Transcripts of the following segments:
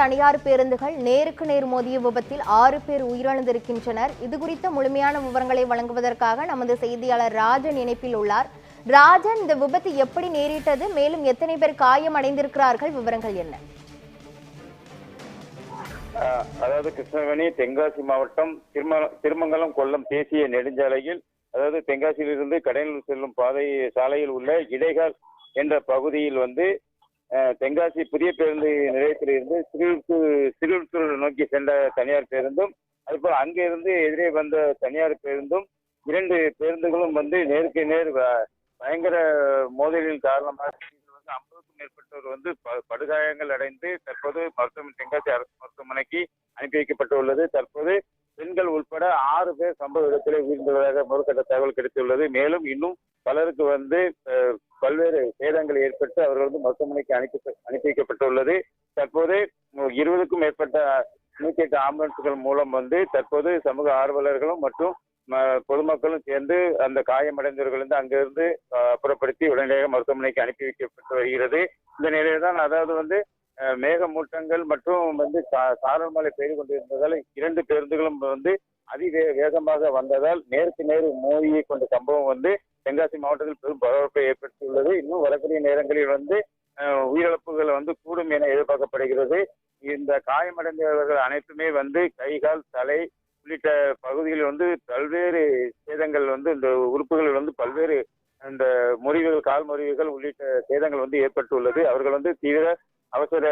தனியார் பேருந்துகள் நேருக்கு நேர் மோதிய விபத்தில் ஆறு பேர் உயிரிழந்திருக்கின்றனர். இது குறித்த முழுமையான விவரங்களை வழங்குவதற்காக நமது செய்தியாளர் ராஜன் இணைப்பில் உள்ளார். ராஜன் இந்த விபத்து எப்படி நேரிட்டது? மேலும் எத்தனை பேர் காயம் அடைந்திருக்கிறார்கள்? விவரங்கள் என்ன? ஆஹ் அதாவது கிருஷ்ணவேணி தென்காசி மாவட்டம் திரும திருமங்கலம் கொல்லம் தேசிய நெடுஞ்சாலையில் அதாவது தென்காசியிலிருந்து கடையனூர் செல்லும் பாதை சாலையில் உள்ள இடைகால் என்ற பகுதியில் வந்து தென்காசி புதிய பேருந்து நிலையத்தில் இருந்து சிறுவித்தூர் சிறுவித்தூர் நோக்கி சென்ற தனியார் பேருந்தும் அதுபோல் அங்கிருந்து எதிரே வந்த தனியார் பேருந்தும் இரண்டு பேருந்துகளும் வந்து நேருக்கு நேர் வ- பயங்கர மோதலின் காரணமாக வந்து ஐம்பதுக்கும் மேற்பட்டோர் வந்து ப- படுகாயங்கள் அடைந்து தற்போது மருத்துவமனை தென்காசி அரசு மருத்துவமனைக்கு அனுப்பி வைக்கப்பட்டுள்ளது. தற்போது பெண்கள் உட்பட ஆறு பேர் சம்பவ இடத்திலே உயிர்ந்துள்ளதாக முதற்கட்ட தகவல் கிடைத்துள்ளது. மேலும் இன்னும் பலருக்கு வந்து பல்வேறு சேதங்கள் ஏற்பட்டு அவர்கள் வந்து மருத்துவமனைக்கு அனுப்பி அனுப்பி வைக்கப்பட்டுள்ளது. தற்போது இருபதுக்கும் மேற்பட்ட நூத்தி எட்டு ஆம்புலன்ஸ்கள் மூலம் வந்து தற்போது சமூக ஆர்வலர்களும் மற்றும் ம- பொதுமக்களும் சேர்ந்து அந்த காயமடைந்தவர்கள் வந்து அங்கிருந்து புறப்படுத்தி அப்புறப்படுத்தி உடனடியாக மருத்துவமனைக்கு அனுப்பி வைக்கப்பட்டு வருகிறது. இந்த நிலையில் தான் அதாவது வந்து மேகமூட்டங்கள் மற்றும் வந்து சா- சாரல் மழை பெய்து கொண்டிருந்ததால் இரண்டு பேருந்துகளும் வந்து அதிவே வேகமாக வந்ததால் நேருக்கு நேர் மோதியை கொண்ட சம்பவம் வந்து தென்காசி மாவட்டத்தில் பெரும் பரபரப்பை ஏற்படுத்தியுள்ளது. இன்னும் வரக்கூடிய நேரங்களில் வந்து உயிரிழப்புகள் வந்து கூடும் என எதிர்பார்க்கப்படுகிறது. இந்த காயமடைந்தவர்கள் அனைத்துமே வந்து கை கால் தலை உள்ளிட்ட பகுதிகளில் வந்து பல்வேறு சேதங்கள் வந்து இந்த உறுப்புகளில் வந்து பல்வேறு இந்த முறிவுகள் கால் முறிவுகள் உள்ளிட்ட சேதங்கள் வந்து ஏற்பட்டுள்ளது. அவர்கள் வந்து தீவிர அவசர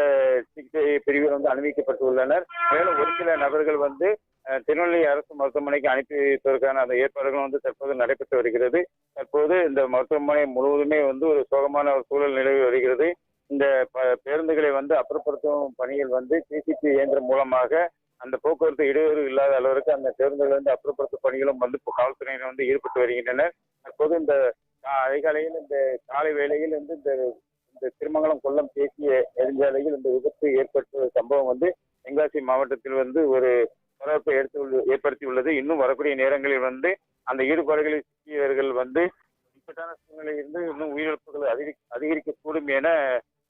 சிகிச்சை பிரிவில் வந்து அனுமதிக்கப்பட்டுள்ளனர். மேலும் ஒரு சில நபர்கள் வந்து திருநெல்வேலி அரசு மருத்துவமனைக்கு அனுப்பி வைப்பதற்கான அந்த ஏற்பாடுகள் வந்து தற்போது நடைபெற்று வருகிறது. தற்போது இந்த மருத்துவமனை முழுவதுமே வந்து ஒரு சோகமான ஒரு சூழல் நிலவி வருகிறது. இந்த ப- பேருந்துகளை வந்து அப்புறப்படுத்தும் பணியில் வந்து சிசிபி இயந்திரம் மூலமாக அந்த போக்குவரத்து இடையூறு இல்லாத அளவிற்கு அந்த பேருந்துகள் வந்து அப்புறப்படுத்தும் பணிகளும் வந்து காவல்துறையினர் வந்து ஈடுபட்டு வருகின்றனர். தற்போது இந்த கா- அதிகாலையில் இந்த காலை வேளையில் வந்து இந்த இந்த திருமங்கலம் கொல்லம் தேசிய நெடுஞ்சாலையில் இந்த விபத்து ஏற்பட்ட சம்பவம் வந்து தென்காசி மாவட்டத்தில் வந்து ஒரு பரபரப்பை எடுத்து ஏற்படுத்தியுள்ளது. இன்னும் வரக்கூடிய நேரங்களில் வந்து அந்த ஈடுபாடுகளில் சிக்கியவர்கள் வந்து இக்கட்டான சூழ்நிலையில் இருந்து இன்னும் உயிரிழப்புகள் அதிகரி அதிகரிக்கக்கூடும் என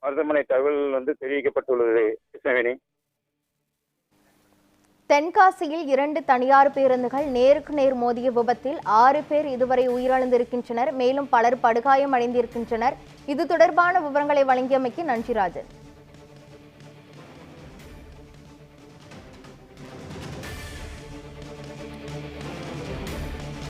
மருத்துவமனை தகவல் வந்து தெரிவிக்கப்பட்டுள்ளது. தென்காசியில் இரண்டு தனியார் பேருந்துகள் நேருக்கு நேர் மோதிய விபத்தில் ஆறு பேர் இதுவரை உயிரிழந்திருக்கின்றனர். மேலும் பலர் படுகாயம் அடைந்திருக்கின்றனர். இது தொடர்பான விவரங்களை வழங்கியமைக்கு நன்றி ராஜன்.